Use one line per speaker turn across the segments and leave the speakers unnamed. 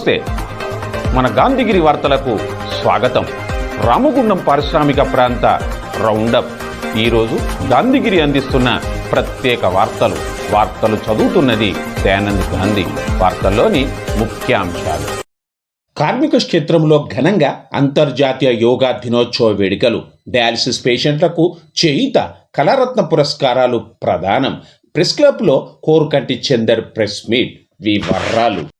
నమస్తే. మన గాంధీగిరి వార్తలకు స్వాగతం. రామగుండం పారిశ్రామిక ప్రాంత రౌండప్. ఈరోజు గాంధీగిరి అందిస్తున్న ప్రత్యేక వార్తలు. వార్తలు చదువుతున్నది దయానంద్ గాంధీ. వార్తల్లోని ముఖ్యాంశాలు. కార్మిక క్షేత్రంలో ఘనంగా అంతర్జాతీయ యోగా దినోత్సవ వేడుకలు. డయాలసిస్ పేషెంట్లకు చేయిత కళారత్న పురస్కారాలు ప్రదానం. ప్రెస్ క్లబ్లో కోరుకంటి చందర్ ప్రెస్ మీట్. వివరాలు.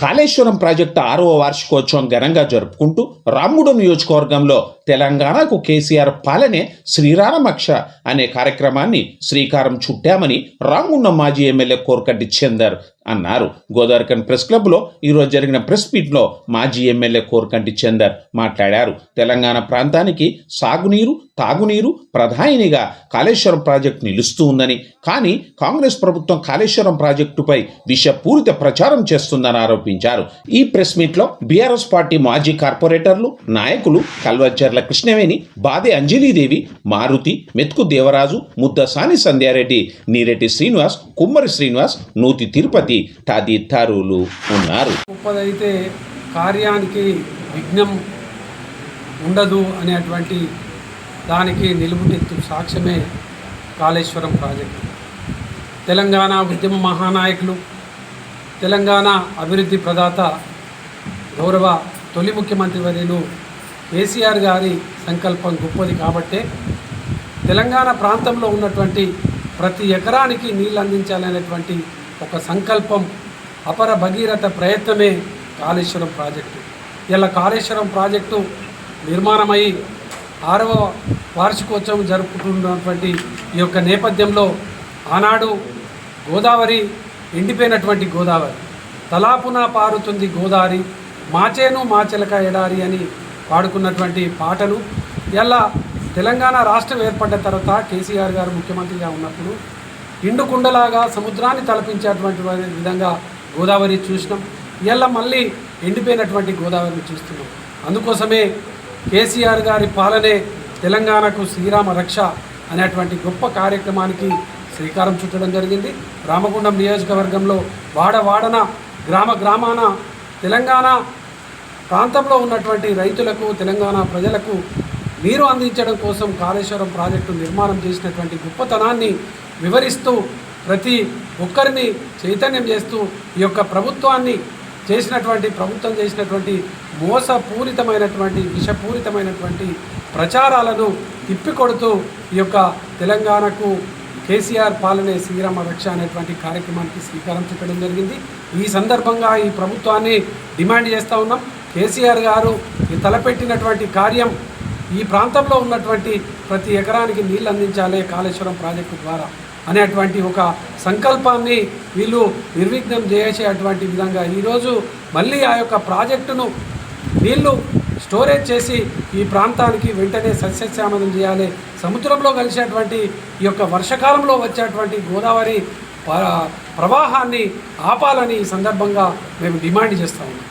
Kaleshwaram project ఆరవ వార్షికోత్సవం ఘనంగా జరుపుకుంటూ రాముడు నియోజకవర్గంలో తెలంగాణకు కేసీఆర్ పాలనే శ్రీరామక్ష అనే కార్యక్రమాన్ని శ్రీకారం చుట్టామని రాంగున్న మాజీ ఎమ్మెల్యే కోరకంటి చందర్ అన్నారు. గోదావరికన్ ప్రెస్ క్లబ్లో ఈరోజు జరిగిన ప్రెస్ మీట్లో మాజీ ఎమ్మెల్యే కోరకంటి చందర్ మాట్లాడారు. తెలంగాణ ప్రాంతానికి సాగునీరు తాగునీరు ప్రధానినిగా కాళేశ్వరం ప్రాజెక్టు నిలుస్తూ ఉందని కానీ కాంగ్రెస్ ప్రభుత్వం కాళేశ్వరం ప్రాజెక్టుపై విషపూరిత ప్రచారం చేస్తుందని ఆరోపించారు. ఈ ప్రెస్ మీట్లో బీఆర్ఎస్ పార్టీ మాజీ కార్పొరేటర్లు నాయకులు కల్వచర్ల కృష్ణవేణి బాదే అంజలీదేవి మారుతి మెతుకు దేవరాజు ముద్దసాని సంధ్యారెడ్డి నీరెడ్డి శ్రీనివాస్ కుమ్మరి శ్రీనివాస్ నూతి తిరుపతి తదితరులు ఉన్నారు.
గొప్పదైతే కార్యానికి విఘ్నం ఉండదు అనేటువంటి దానికి నిలుపుటెత్తు సాక్ష్యమే కాళేశ్వరం ప్రాజెక్టు. తెలంగాణ ఉద్యమ మహానాయకులు తెలంగాణ అభివృద్ధి ప్రదాత గౌరవ తొలి ముఖ్యమంత్రి వర్యులు కేసీఆర్ గారి సంకల్పం గొప్పది కాబట్టే తెలంగాణ ప్రాంతంలో ఉన్నటువంటి ప్రతి ఎకరానికి నీళ్ళు అందించాలనేటువంటి ఒక సంకల్పం అపర భగీరథ ప్రయత్నమే కాళేశ్వరం ప్రాజెక్టు. ఇలా కాళేశ్వరం ప్రాజెక్టు నిర్మాణమై ఆరవ వార్షికోత్సవం జరుపుకుంటున్నటువంటి ఈ యొక్క నేపథ్యంలో ఆనాడు గోదావరి ఎండిపోయినటువంటి గోదావరి. తలాపున పారుతుంది గోదావరి మాచేను మాచెలక ఎడారి అని పాడుకున్నటువంటి పాటలు. ఇలా తెలంగాణ రాష్ట్రం ఏర్పడ్డ తర్వాత కేసీఆర్ గారు ముఖ్యమంత్రిగా ఉన్నప్పుడు ఇండు కుండలాగా సముద్రాన్ని తలపించేటువంటి విధంగా గోదావరి చూసినాం. ఇలా మళ్ళీ ఎండిపోయినటువంటి గోదావరిని చూస్తున్నాం. అందుకోసమే కేసీఆర్ గారి పాలనే తెలంగాణకు శ్రీరామ రక్ష అనేటువంటి గొప్ప కార్యక్రమానికి శ్రీకారం చుట్టడం జరిగింది. రామగుండం నియోజకవర్గంలో వాడవాడన గ్రామ గ్రామాన తెలంగాణ ప్రాంతంలో ఉన్నటువంటి రైతులకు తెలంగాణ ప్రజలకు నీరు అందించడం కోసం కాళేశ్వరం ప్రాజెక్టు నిర్మాణం చేసినటువంటి గొప్పతనాన్ని వివరిస్తూ ప్రతి ఒక్కరిని చైతన్యం చేస్తూ ఈ యొక్క ప్రభుత్వాన్ని చేసినటువంటి ప్రభుత్వం చేసినటువంటి మోసపూరితమైనటువంటి విషపూరితమైనటువంటి ప్రచారాలను తిప్పికొడుతూ ఈ యొక్క తెలంగాణకు కేసీఆర్ పాలనే శ్రీరామ రక్ష అనేటువంటి కార్యక్రమానికి శ్రీకారం చుట్టడం జరిగింది. ఈ సందర్భంగా ఈ ప్రభుత్వాన్ని డిమాండ్ చేస్తూ ఉన్నాం. కేసీఆర్ గారు ఈ తలపెట్టినటువంటి కార్యం ఈ ప్రాంతంలో ఉన్నటువంటి ప్రతి ఎకరానికి నీళ్ళు అందించాలి కాళేశ్వరం ప్రాజెక్టు ద్వారా. అనేటువంటి ఒక సంకల్పాన్ని వీళ్ళు నిర్విఘ్నం చేసేటువంటి విధంగా ఈరోజు మళ్ళీ ఆ యొక్క ప్రాజెక్టును వీళ్ళు స్టోరేజ్ చేసి ఈ ప్రాంతానికి వెంటనే సస్యశ్యామలం చేయాలి. సముద్రంలో కలిసేటువంటి ఈ యొక్క వర్షకాలంలో వచ్చేటువంటి గోదావరి ప్రవాహాన్ని ఆపాలని ఈ సందర్భంగా మేము డిమాండ్ చేస్తాము ఉన్నాం.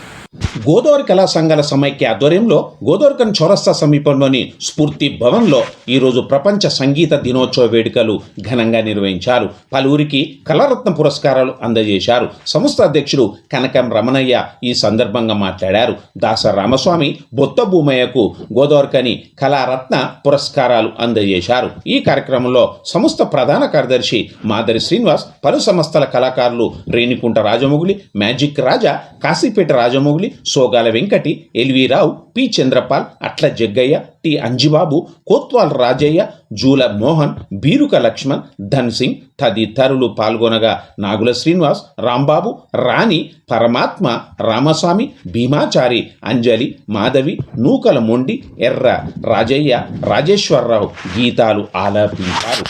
గోదావరి కళా సంఘాల సమైక్య ఆధ్వర్యంలో గోదావరికన్ చౌరస్తా సమీపంలోని స్ఫూర్తి భవన్లో ఈరోజు ప్రపంచ సంగీత దినోత్సవ వేడుకలు ఘనంగా నిర్వహించారు. పలువురికి కళారత్న పురస్కారాలు అందజేశారు. సంస్థ అధ్యక్షుడు కనకం రమణయ్య ఈ సందర్భంగా మాట్లాడారు. దాస రామస్వామి బొత్త భూమయ్యకు గోదావరికని కళారత్న పురస్కారాలు అందజేశారు. ఈ కార్యక్రమంలో సంస్థ ప్రధాన కార్యదర్శి మాదరి శ్రీనివాస్ పలు సంస్థల కళాకారులు Renikunta Rajamoguli magic Raja Kasipet Rajamouli Sogala Venkati L V Rao P. Chandrapal Atla Jaggayya T. Anjibabu Kotwal Rajaiah Jula Mohan Biruka Lakshman Dhan Singh తదితరులు పాల్గొనగా నాగుల శ్రీనివాస్ రాంబాబు రాణి పరమాత్మ రామస్వామి భీమాచారి అంజలి మాధవి నూకల మొండి ఎర్ర రాజయ్య రాజేశ్వరరావు గీతాలు ఆలపించారు.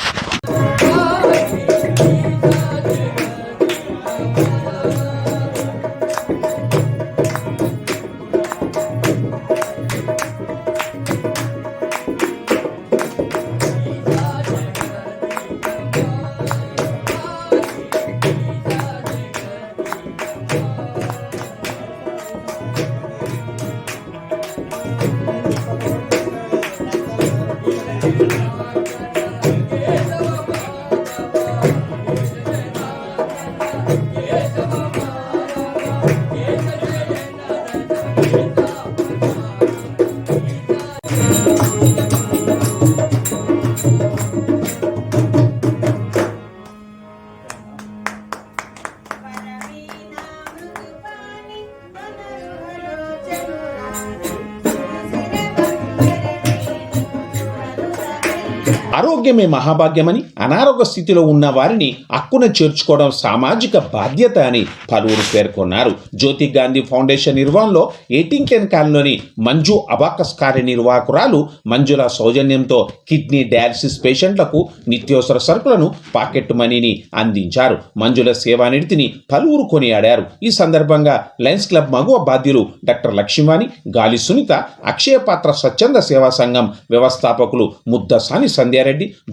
ఆరోగ్యమే మహాభాగ్యమని అనారోగ్య స్థితిలో ఉన్న వారిని అక్కున చేర్చుకోవడం సామాజిక బాధ్యత అని పలువురు పేర్కొన్నారు. జ్యోతి గాంధీ ఫౌండేషన్ నిర్వహణలో టెన్ కెనెలోని మంజు అబాకస్ కార్యనిర్వాహకురాలు మంజుల సౌజన్యంతో కిడ్నీ డయాలసిస్ పేషెంట్లకు నిత్యవసర సరుకులను పాకెట్ మనీని అందించారు. మంజుల సేవానిడితిని పలువురు కొనియాడారు. ఈ సందర్భంగా లయన్స్ క్లబ్ మగువ బాధ్యులు డాక్టర్ లక్ష్మీవాణి గాలి సునీత అక్షయ పాత్ర స్వచ్ఛంద సేవా సంఘం వ్యవస్థాపకులు ముద్దసాని సంధ్యారెడ్డి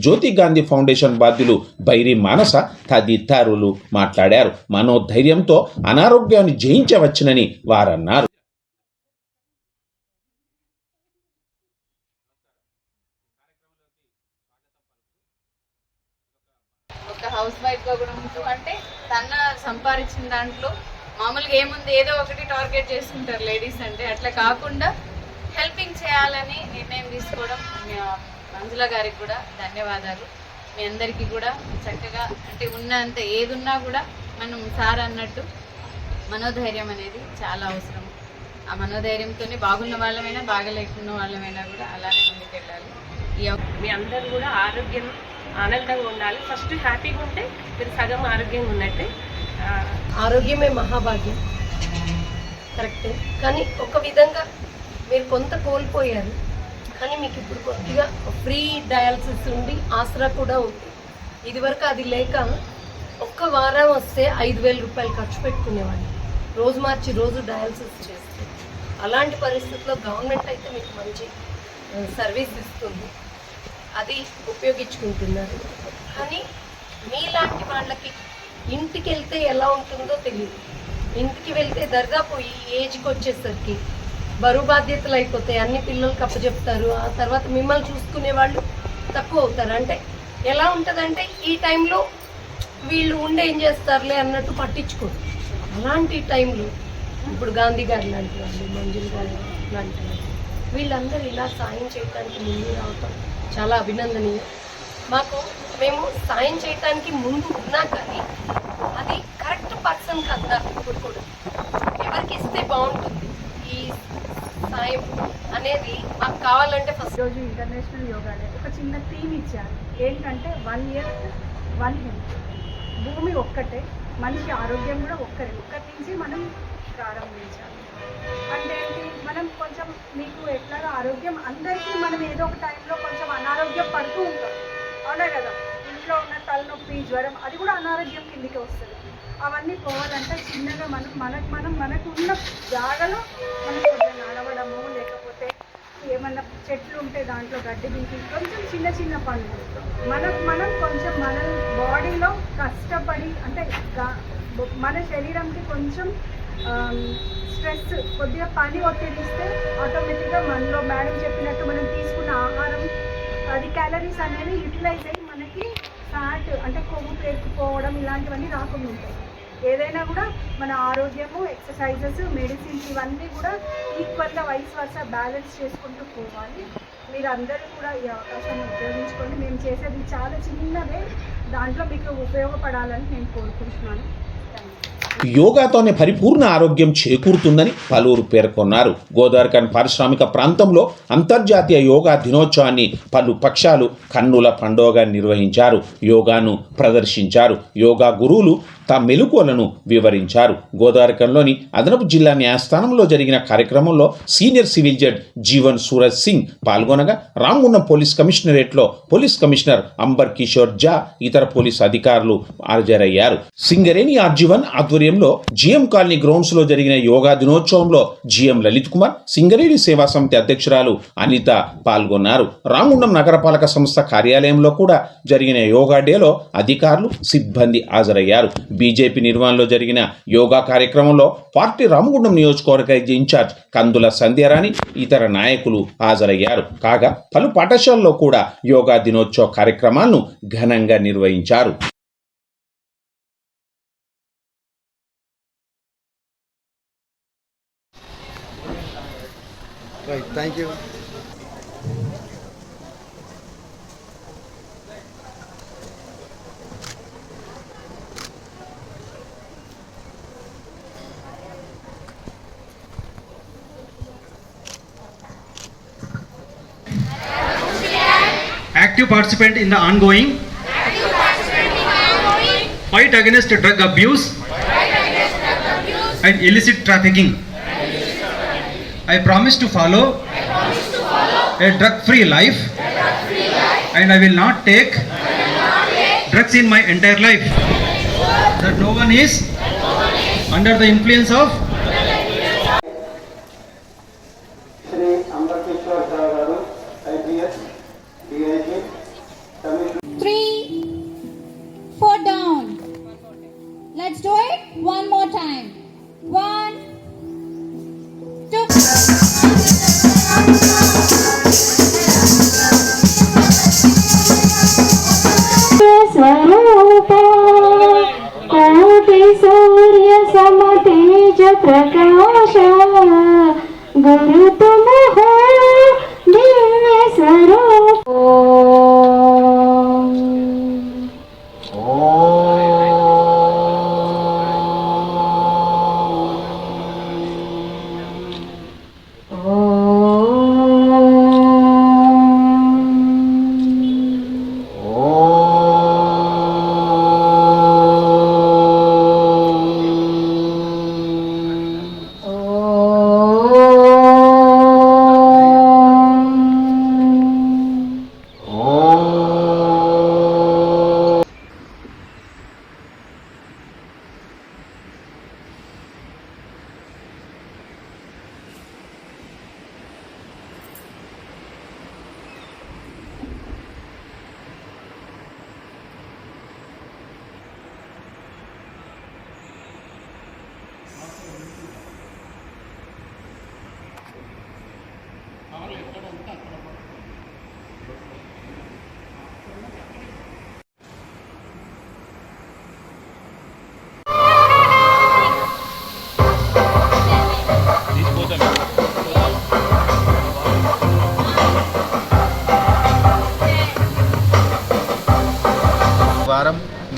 జ్యోతి గాంధీ ఫౌండేషన్ బాధ్యులు బైరి మానస తదితరులు మాట్లాడారు. మనోధైర్యంతో అనారోగ్యాన్ని జయించవచ్చునని వారన్నారు.
ఒక హౌస్ వైఫ్గా కూడా ఉంటూ అంటే తన సంపాదించిన దాంట్లో మామూలుగా ఏముంది? ఏదో ఒకటి టార్గెట్ చేస్తుంటారు లేడీస్ అంటే. అట్లా కాకుండా హెల్పింగ్ చేయాలని నిర్ణయం తీసుకోవడం మంజుల గారికి కూడా ధన్యవాదాలు. మీ అందరికీ కూడా చక్కగా అంటే ఉన్నంత ఏది ఉన్నా కూడా మనం సార్ అన్నట్టు మనోధైర్యం అనేది చాలా అవసరం. ఆ మనోధైర్యంతోనే బాగున్న వాళ్ళమైనా బాగలేకున్న వాళ్ళమైనా కూడా అలానే ముందుకెళ్ళాలి.
మీ అందరూ కూడా ఆరోగ్యం ఆనందంగా ఉండాలి. ఫస్ట్ హ్యాపీగా ఉంటే మీరు సగం ఆరోగ్యంగా ఉన్నట్టే.
ఆరోగ్యమే మహాభాగ్యం. కరెక్టే. కానీ ఒక విధంగా మీరు కొంత కోల్పోయారు. కానీ మీకు ఇప్పుడు కొద్దిగా ఫ్రీ డయాలసిస్ ఉండి ఆసరా కూడా ఉంది. ఇదివరకు అది లేక ఒక్క వారం వస్తే ఐదు వేల రూపాయలు ఖర్చు పెట్టుకునేవాడిని. రోజు మార్చి రోజు డయాలసిస్ చేస్తే. అలాంటి పరిస్థితుల్లో గవర్నమెంట్ అయితే మీకు మంచి సర్వీస్ ఇస్తుంది. అది ఉపయోగించుకుంటున్నారు. కానీ మీలాంటి వాళ్ళకి ఇంటికి వెళ్తే ఎలా ఉంటుందో తెలియదు ఇంటికి వెళ్తే దర్గా పోయి ఏజ్కి వచ్చేసరికి బరువు బాధ్యతలు అయిపోతాయి అన్ని పిల్లలకి అప్పచెప్తారు. ఆ తర్వాత మిమ్మల్ని చూసుకునే వాళ్ళు తక్కువ అవుతారు. అంటే ఎలా ఉంటుందంటే ఈ టైంలో వీళ్ళు ఉండి ఏం చేస్తారులే అన్నట్టు పట్టించుకోరు. అలాంటి టైంలో ఇప్పుడు గాంధీ గారు లాంటి వాళ్ళు మంజుల్ గారు లాంటి వాళ్ళు వీళ్ళందరూ ఇలా సాయం చేయడానికి ముందు రావటం చాలా అభినందనీయం. మాకు మేము సాయం చేయటానికి ముందు ఉన్నా కానీ అది కరెక్ట్ పర్సన్కి అందాలి ఇప్పుడు కూడా. ఎవరికి ఇస్తే బాగుంటుంది? ఈ సాయం అనేది మాకు కావాలంటే ఫస్ట్
రోజు ఇంటర్నేషనల్ యోగా డే ఒక చిన్న థీమ్ ఇచ్చారు. ఏంటంటే వన్ ఇయర్ వన్ హెల్త్ భూమి ఒక్కటే మనిషి ఆరోగ్యం కూడా ఒక్కరే. ఒక్కటి నుంచి మనం ప్రారంభించాలి. అంటే మనం కొంచెం మీకు ఎట్లాగో ఆరోగ్యం అందరికీ మనం ఏదో ఒక టైంలో కొంచెం అనారోగ్యం పడుతూ ఉంటాం. అవునా కదా? ఇంట్లో ఉన్న తలనొప్పి జ్వరం అది కూడా అనారోగ్యం కిందికి వస్తుంది. అవన్నీ పోవాలంటే చిన్నగా మనం మనకు మనం మనకు ఉన్న జాగలో మనం ఏమన్నా చెట్లు ఉంటే దాంట్లో గడ్డి దింపి కొంచెం చిన్న చిన్న పనులు మనకు మనం కొంచెం మన బాడీలో కష్టపడి అంటే మన శరీరంకి కొంచెం స్ట్రెస్ కొద్దిగా పని ఒత్తిడిస్తే ఆటోమేటిక్గా మనలో మేడం చెప్పినట్టు మనం తీసుకున్న ఆహారం అది క్యాలరీస్ అనేవి యూటిలైజ్ అయ్యి మనకి ఫ్యాట్ అంటే కొవ్వు పేరుకుపోవడం ఇలాంటివన్నీ రాకుండా ఉంటాయి. ఏదైనా కూడా మన ఆరోగ్యము ఎక్సర్సైజెస్ మెడిసిన్స్ ఇవన్నీ కూడా ఈక్వల్గా వయసు వరుస బ్యాలెన్స్ చేసుకుంటూ పోవాలి. మీరు అందరూ కూడా ఈ అవకాశాన్ని ఉపయోగించుకోండి. మేము చేసేది చాలా చిన్నదే. దాంట్లో మీకు ఉపయోగపడాలని నేను కోరుకుంటున్నాను.
యోగాతోనే పరిపూర్ణ ఆరోగ్యం చేకూరుతుందని పలువురు పేర్కొన్నారు. గోదావరికన్ పారిశ్రామిక ప్రాంతంలో అంతర్జాతీయ యోగా దినోత్సవాన్ని పలు పక్షాలు కన్నుల పండుగగా నిర్వహించారు. యోగాను ప్రదర్శించారు. యోగా గురువులు తమ మెలకువలను వివరించారు. గోదావరికంలోని అదనపు జిల్లా న్యాయస్థానంలో జరిగిన కార్యక్రమంలో senior civil judge Jeevan Suraj Singh పాల్గొనగా Ramagundam police కమిషనరేట్లో పోలీస్ కమిషనర్ అంబర్ కిషోర్ జా ఇతర పోలీస్ అధికారులు హాజరయ్యారు. సింగరేణి ఆర్జీవన్ ఆధ్వర్యంలో జిఎం కాలనీ గ్రౌండ్స్లో జరిగిన యోగా దినోత్సవంలో జిఎం లలిత్ కుమార్ సింగరేణి సేవా సమితి అధ్యక్షురాలు అనిత పాల్గొన్నారు. రామగుండం నగరపాలక సంస్థ కార్యాలయంలో కూడా జరిగిన యోగా డేలో అధికారులు సిబ్బంది హాజరయ్యారు. బీజేపీ నిర్వహణలో జరిగిన యోగా కార్యక్రమంలో పార్టీ రామగుండం నియోజకవర్గ ఇన్ఛార్జ్ కందుల సంధ్యారాణి ఇతర నాయకులు హాజరయ్యారు. కాగా పలు పాఠశాలల్లో కూడా యోగా దినోత్సవ కార్యక్రమాలను ఘనంగా నిర్వహించారు.
Right, thank you. active participant in the ongoing fight against drug abuse and illicit trafficking. I promise to follow a drug-free life and I will not take drugs in my entire life. That no one is under the influence of
సూర్య సమతేజ ప్రకాశ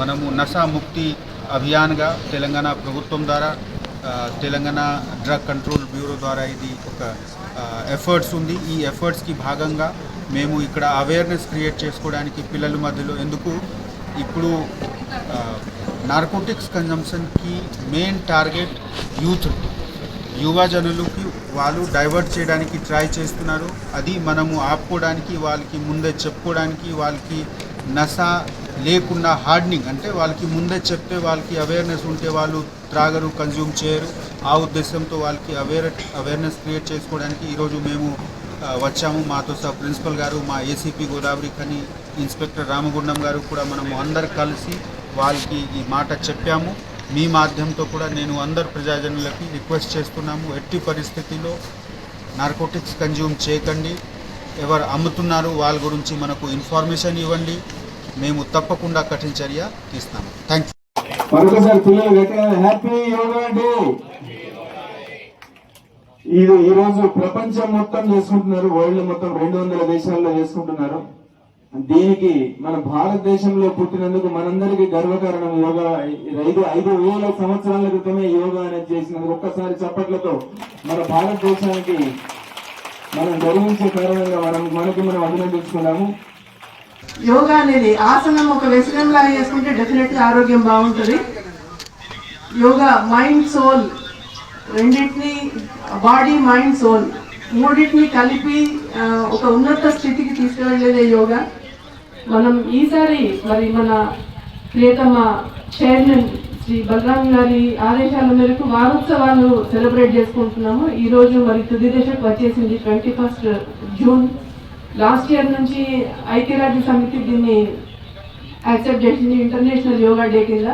మనము నషా ముక్తి అభియాన్గా తెలంగాణ ప్రభుత్వం ద్వారా Telangana drug control bureau ద్వారా ఇది ఒక efforts ఉంది. ఈ ఎఫర్ట్స్కి భాగంగా మేము ఇక్కడ అవేర్నెస్ క్రియేట్ చేసుకోవడానికి పిల్లల మధ్యలో ఎందుకు ఇప్పుడు నార్కోటిక్స్ కన్జంప్షన్కి మెయిన్ టార్గెట్ యూత్. యువజనులకి వాళ్ళు డైవర్ట్ చేయడానికి ట్రై చేస్తున్నారు. అది మనము ఆపుకోవడానికి వాళ్ళకి ముందే చెప్పుకోవడానికి వాళ్ళకి నశ లేకుండా హార్డనింగ్ అంటే వాళ్ళకి ముందే చెప్తే వాళ్ళకి అవేర్నెస్ ఉంటే వాళ్ళు త్రాగరు కన్జ్యూమ్ చేయరు. ఆ ఉద్దేశంతో వాళ్ళకి అవేర్ అవేర్నెస్ క్రియేట్ చేసుకోవడానికి ఈరోజు మేము వచ్చాము. మాతో సహా ప్రిన్సిపల్ గారు మా ఏసీపీ గోదావరి ఖని ఇన్స్పెక్టర్ రామగుండం గారు కూడా మనము అందరు కలిసి వాళ్ళకి ఈ మాట చెప్పాము. మీ మాధ్యమంతో కూడా నేను అందరు ప్రజాజనులకి రిక్వెస్ట్ చేస్తున్నాము. ఎట్టి పరిస్థితిలో నార్కోటిక్స్ కన్జ్యూమ్ చేయకండి. ఎవరు అమ్ముతున్నారు వాళ్ళ గురించి మనకు ఇన్ఫర్మేషన్ ఇవ్వండి. మేము తప్పకుండా కఠిన చర్య తీస్తాము. థ్యాంక్
మరొకసారి పిల్లలు గట్టిగా హ్యాపీ యోగా డే. ఇది ఈ రోజు ప్రపంచం మొత్తం చేసుకుంటున్నారు వరల్డ్ మొత్తం రెండు వందల దేశాల్లో చేసుకుంటున్నారు. దీనికి మన భారతదేశంలో పుట్టినందుకు మనందరికీ గర్వకారణం యోగా. ఐదు ఐదు వేల సంవత్సరాల క్రితమే యోగా అనేది చేసినందుకు ఒక్కసారి చప్పట్లతో మన భారతదేశానికి మనం గర్వించే కారణంగా మనం మనకి మనం అభినందించుకున్నాము.
యోగా అనేది ఆసనం ఒక వ్యసనం లాగా చేసుకుంటే డెఫినెట్గా ఆరోగ్యం బాగుంటుంది. యోగా మైండ్ సోల్ రెండింటిని బాడీ మైండ్ సోల్ మూడింటిని కలిపి ఒక ఉన్నత స్థితికి తీసుకువెళ్ళేదే యోగా. మనం ఈసారి మరి మన ప్రియతమ చైర్మన్ శ్రీ బలరాం గారి ఆదేశాల మేరకు వారోత్సవాలు సెలబ్రేట్ చేసుకుంటున్నాము. ఈరోజు మరి తుది దశకు వచ్చేసింది twenty first June. Last year నుంచి ఐక్యరాజ్య సమితి దీన్ని యాక్సెప్ట్ చేసింది ఇంటర్నేషనల్ యోగా డే కింద.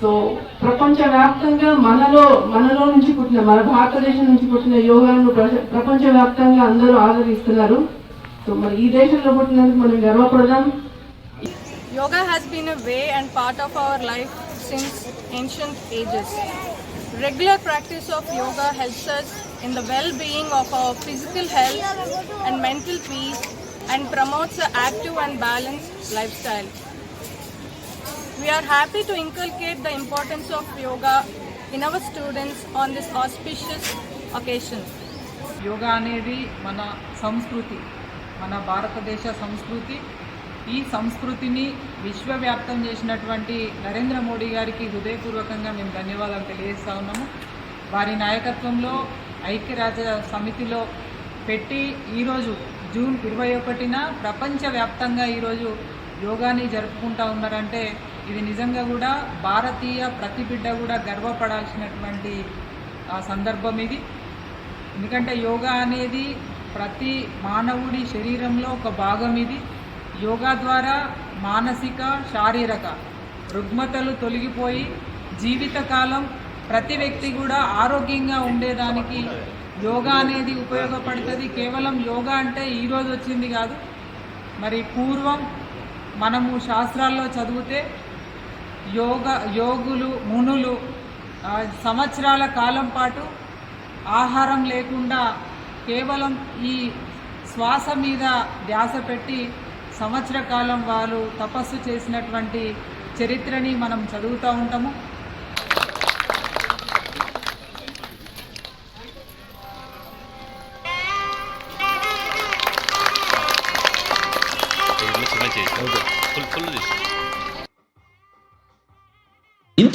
సో ప్రపంచవ్యాప్తంగా మనలో మనలో నుంచి పుట్టిన మన భారతదేశం నుంచి పుట్టిన యోగాను ప్రపంచ- ప్రపంచవ్యాప్తంగా అందరూ ఆదరిస్తున్నారు. సో మరి ఈ దేశంలో పుట్టినందుకు మనం గర్వపడదాం.
Yoga has been a way and part of our life since ancient ages. Regular practice of yoga helps us in the well being of our physical health and mental peace and promotes an active and balanced lifestyle. We are happy to inculcate the importance of yoga in our students on this auspicious occasion.
Yoga అనేది మన సంస్కృతి మన భారతదేశ సంస్కృతి
ఈ సంస్కృతిని విశ్వవ్యాప్తం చేసినటువంటి నరేంద్ర మోడీ గారికి హృదయపూర్వకంగా మేము ధన్యవాదాలు తెలియజేస్తా ఉన్నాము వారి నాయకత్వంలో ఐక్యరాజ్య సమితిలో పెట్టి ఈరోజు జూన్ ఇరవై ఒకటిన ప్రపంచవ్యాప్తంగా ఈరోజు యోగాని జరుపుకుంటా ఉన్నారంటే ఇది నిజంగా కూడా భారతీయ ప్రతి బిడ్డ కూడా గర్వపడాల్సినటువంటి ఆ సందర్భం ఇది. ఎందుకంటే యోగా అనేది ప్రతి మానవుడి శరీరంలో ఒక భాగం ఇది. యోగా ద్వారా మానసిక శారీరక రుగ్మతలు తొలగిపోయి జీవితకాలం ప్రతి వ్యక్తి కూడా ఆరోగ్యంగా ఉండేదానికి యోగా అనేది ఉపయోగపడుతుంది. కేవలం యోగా అంటే ఈరోజు వచ్చింది కాదు. మరి పూర్వం మనము శాస్త్రాల్లో చదివితే యోగ యోగులు మునులు సంవత్సరాల కాలం పాటు ఆహారం లేకుండా కేవలం ఈ శ్వాస మీద ధ్యాస పెట్టి సంవత్సర కాలం వాళ్ళు తపస్సు చేసినటువంటి చరిత్రని మనం చదువుతూ ఉంటాము.